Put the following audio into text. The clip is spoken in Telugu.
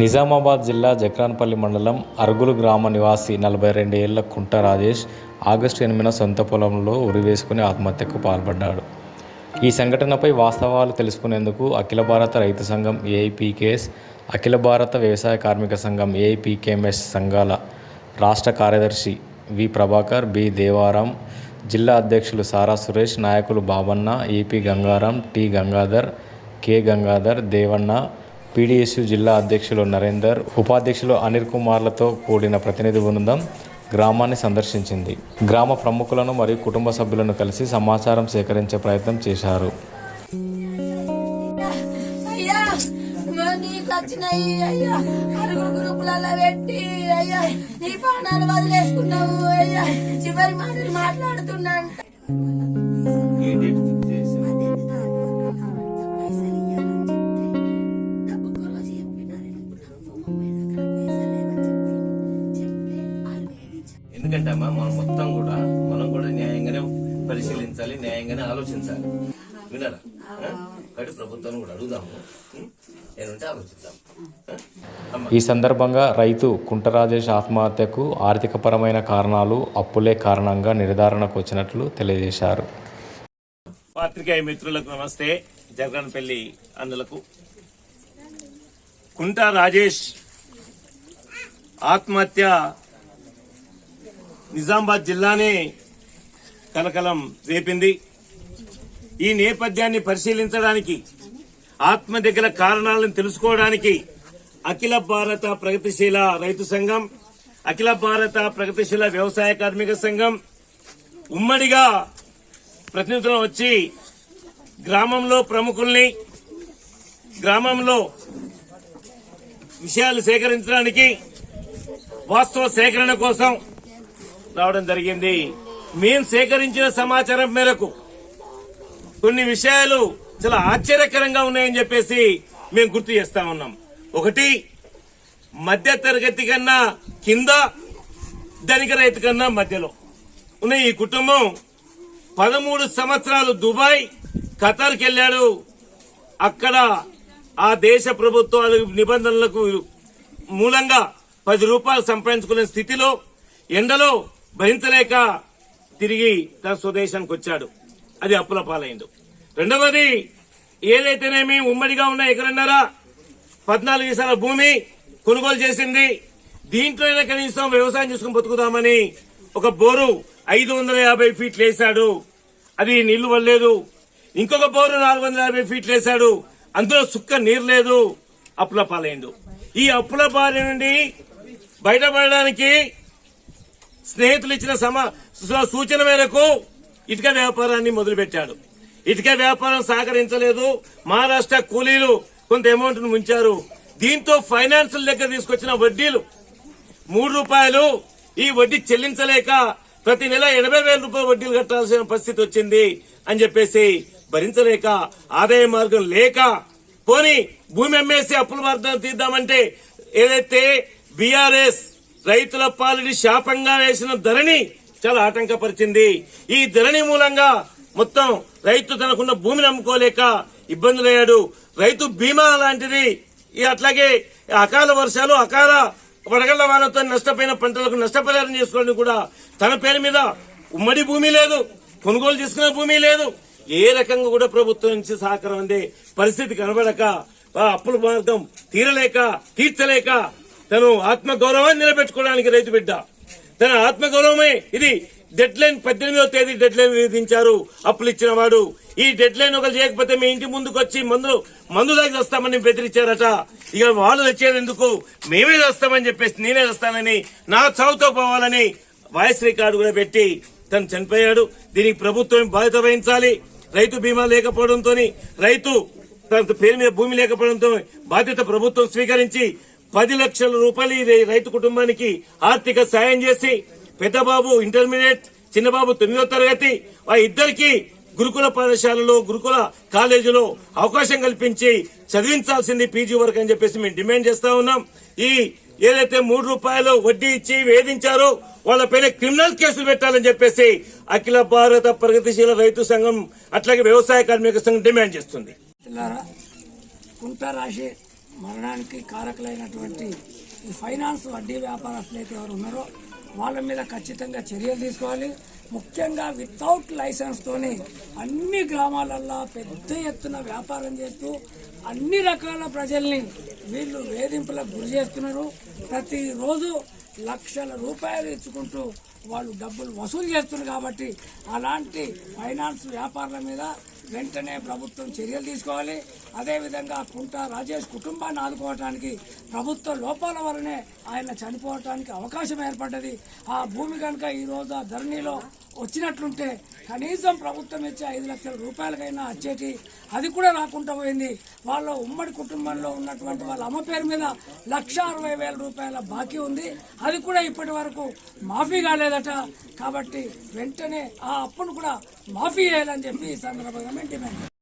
నిజామాబాద్ జిల్లా జక్రాన్పల్లి మండలం అరుగులు గ్రామ నివాసి నలభై రెండు ఏళ్ళ కుంట రాజేష్ ఆగస్టు ఎనిమిదిన సొంత పొలంలో ఉరివేసుకుని ఆత్మహత్యకు పాల్పడ్డాడు. ఈ సంఘటనపై వాస్తవాలు తెలుసుకునేందుకు అఖిల భారత రైతు సంఘం ఏఐపీకేఎస్ అఖిల భారత వ్యవసాయ కార్మిక సంఘం ఏఐపీకేఎంఎస్ సంఘాల రాష్ట్ర కార్యదర్శి వి ప్రభాకర్ బి దేవారాం జిల్లా అధ్యక్షులు సారా సురేష్ నాయకులు Babanna AP Gangaram T Gangadhar K Gangadhar Devanna PDSU జిల్లా అధ్యక్షులు నరేందర్ ఉపాధ్యక్షులు అనిల్ కుమార్లతో కూడిన ప్రతినిధి బృందం గ్రామాన్ని సందర్శించింది. గ్రామ ప్రముఖులను మరియు కుటుంబ సభ్యులను కలిసి సమాచారం సేకరించే ప్రయత్నం చేశారు. అయ్యా మా నీకు వచ్చినాయి. అయ్యా అరుగురు గ్రూపులలో పెట్టి అయ్యా నీ ప్రాణాలు వదిలేసుకున్నావు. అయ్యా చివరి మాటలు మాట్లాడుతున్నా. పరిశీలించాలి న్యాయంగానే ఆలోచించాలి. వినరా ఆ? కాబట్టి ప్రభుత్వాన్ని కూడా అడుగుదాము. ఆలోచిద్దాం. ఈ సందర్భంగా రైతు కుంటరాజేష్ ఆత్మహత్యకు ఆర్థికపరమైన కారణాలు అప్పులే కారణంగా నిర్ధారణకు వచ్చినట్లు తెలియజేశారు. పాత్రికేయ మిత్రులకు నమస్తే. జగన్పల్లి అందులకు. కుంట రాజేష్ ఆత్మహత్య నిజామాబాద్ జిల్లానే కలకలం రేపింది. ఈ నేపథ్యాన్ని పరిశీలించడానికి ఆత్మ దగ్గర కారణాలను తెలుసుకోవడానికి అఖిల భారత ప్రగతిశీల రైతు సంఘం అఖిల భారత ప్రగతిశీల వ్యవసాయ కార్మిక సంఘం ఉమ్మడిగా ప్రతినిధులు వచ్చి గ్రామంలో ప్రముఖుల్ని గ్రామంలో విషయాలు సేకరించడానికి వాస్తవ సేకరణ కోసం రావడం జరిగింది. మేం సేకరించిన సమాచారం మేరకు కొన్ని విషయాలు చాలా ఆశ్చర్యకరంగా ఉన్నాయని చెప్పేసి మేము గుర్తు చేస్తా ఉన్నాం. ఒకటి మధ్య తరగతి కన్నా కింద ధనిక రైతు కన్నా మధ్యలో. ఉన్న ఈ కుటుంబం పదమూడు సంవత్సరాలు దుబాయ్ ఖతార్కి వెళ్ళాడు. అక్కడ ఆ దేశ ప్రభుత్వాలు నిబంధనలకు మూలంగా పది రూపాయలు సంపాదించుకునే స్థితిలో ఎండలో భరించలేక తిరిగి తన స్వదేశానికి వచ్చాడు. అది అప్పుల పాలైండు రెండవది ఏదైతేనేమి ఉమ్మడిగా ఉన్న ఎకరన్నరా పద్నాలుగు ఈసాల భూమి కొనుగోలు చేసింది. దీంట్లోనే కనీసం వ్యవసాయం చేసుకుని బతుకుదామని ఒక బోరు ఐదు వందల యాభై ఫీట్లు వేశాడు. అది నీళ్ళు పడలేదు ఇంకొక బోరు నాలుగు వందల యాభై ఫీట్లు వేశాడు. అందులో సుక్క నీరు లేదు. అప్పుల పాలైండు ఈ అప్పుల బారి నుండి బయటపడడానికి స్నేహితులు ఇచ్చిన సమా సూచన మేరకు ఇటుక వ్యాపారాన్ని మొదలుపెట్టాడు. ఇటుక వ్యాపారం సహకరించలేదు. మహారాష్ట్ర కూలీలు కొంత అమౌంట్ను ముంచారు. దీంతో ఫైనాన్షియల్ దగ్గర తీసుకొచ్చిన వడ్డీలు మూడు రూపాయలు. ఈ వడ్డీ చెల్లించలేక ప్రతి నెల ఎనభై వేల రూపాయల వడ్డీలు కట్టాల్సిన పరిస్థితి వచ్చింది అని చెప్పేసి భరించలేక ఆదాయ మార్గం లేక పోని భూమి అమ్మేసి అప్పుల మార్గం తీద్దామంటే ఏదైతే బీఆర్ఎస్ రైతుల పాలని శాపంగా వేసిన ధరని చాలా ఆటంకపరిచింది. ఈ ధరణి మూలంగా మొత్తం రైతు తనకున్న భూమిని అమ్ముకోలేక ఇబ్బందులయ్యాడు. రైతు బీమా లాంటిది ఈ అట్లాగే అకాల వర్షాలు అకాల వడగళ్ళ వానతో నష్టపోయిన పంటలకు నష్టపరిహారం చేసుకోవడానికి కూడా తన పేరు మీద ఉమ్మడి భూమి లేదు కొనుగోలు చేసుకునే భూమి లేదు. ఏ రకంగా కూడా ప్రభుత్వం నుంచి సహకారం అందే పరిస్థితి కనబడక అప్పుల మార్గం తీరలేక తీర్చలేక తను ఆత్మగౌరవాన్ని నిలబెట్టుకోవడానికి రైతు బిడ్డ. తన ఆత్మగౌరవమే ఇది డెడ్ లైన్ పద్దెనిమిదవ తేదీ డెడ్ లైన్ విధించారు. అప్పులు ఇచ్చిన వాడు. ఈ డెడ్ లైన్ ఒకరు చేయకపోతే మీ ఇంటి ముందుకు వచ్చి మందులు మందు దగ్గర వస్తామని బెదిరించారట. ఇక వాళ్ళు తెచ్చేది ఎందుకు? మేమే వస్తామని చెప్పేసి నేనే వస్తానని నా చావుతో పోవాలని వాయిస్ రికార్డు కూడా పెట్టి తను చనిపోయాడు. దీనికి ప్రభుత్వం బాధ్యత వహించాలి. రైతు బీమా లేకపోవడంతో రైతు తన పేరు మీద భూమి లేకపోవడంతో బాధ్యత ప్రభుత్వం స్వీకరించి పది లక్షల రూపాయలు ఈ రైతు కుటుంబానికి ఆర్థిక సాయం చేసి పెద్దబాబు ఇంటర్మీడియట్ చిన్నబాబు తొమ్మిదో తరగతి ఆ ఇద్దరికి గురుకుల పాఠశాలలో గురుకుల కాలేజీలో అవకాశం కల్పించి చదివించాల్సింది పీజీ వరకు అని చెప్పేసి మేము డిమాండ్ చేస్తా ఉన్నాం. ఈ ఏదైతే మూడు రూపాయలు వడ్డీ ఇచ్చి వేధించారో వాళ్ళ పైన క్రిమినల్ కేసులు పెట్టాలని చెప్పేసి అఖిల భారత ప్రగతిశీల రైతు సంఘం అట్లాగే వ్యవసాయ కార్మిక సంఘం డిమాండ్ చేస్తుంది. కుంట రాశి మరణానికి కారకులైనటువంటి ఈ ఫైనాన్స్ వడ్డీ వ్యాపారస్తులు అయితే ఎవరు ఉన్నారో వాళ్ళ మీద ఖచ్చితంగా చర్యలు తీసుకోవాలి. ముఖ్యంగా వితౌట్ లైసెన్స్తోని అన్ని గ్రామాలల్లో పెద్ద ఎత్తున వ్యాపారం చేస్తూ అన్ని రకాల ప్రజల్ని వీళ్ళు వేధింపులకు గురి చేస్తున్నారు. ప్రతిరోజు లక్షల రూపాయలు ఇచ్చుకుంటూ వాళ్ళు డబ్బులు వసూలు చేస్తున్నారు కాబట్టి అలాంటి ఫైనాన్స్ వ్యాపారాల మీద వెంటనే ప్రభుత్వం చర్యలు తీసుకోవాలి. అదేవిధంగా కుంట రాజేష్ కుటుంబాన్ని ఆదుకోవటానికి ప్రభుత్వ లోపాల వలనే ఆయన చనిపోవటానికి అవకాశం ఏర్పడ్డది. ఆ భూమి కనుక ఈ రోజు ఆ ధరణిలో వచ్చినట్లుంటే కనీసం ప్రభుత్వం ఇచ్చే ఐదు లక్షల రూపాయలకైనా వచ్చేటి అది కూడా రాకుండా పోయింది. వాళ్ళ ఉమ్మడి కుటుంబంలో ఉన్నటువంటి వాళ్ళ అమ్మ పేరు మీద లక్ష అరవై వేల రూపాయల బాకీ ఉంది. అది కూడా ఇప్పటి వరకు మాఫీ కాలేదట. కాబట్టి వెంటనే ఆ అప్పును కూడా మాఫీ చేయాలని చెప్పి ఈ సందర్భంగా మేము డిమాండ్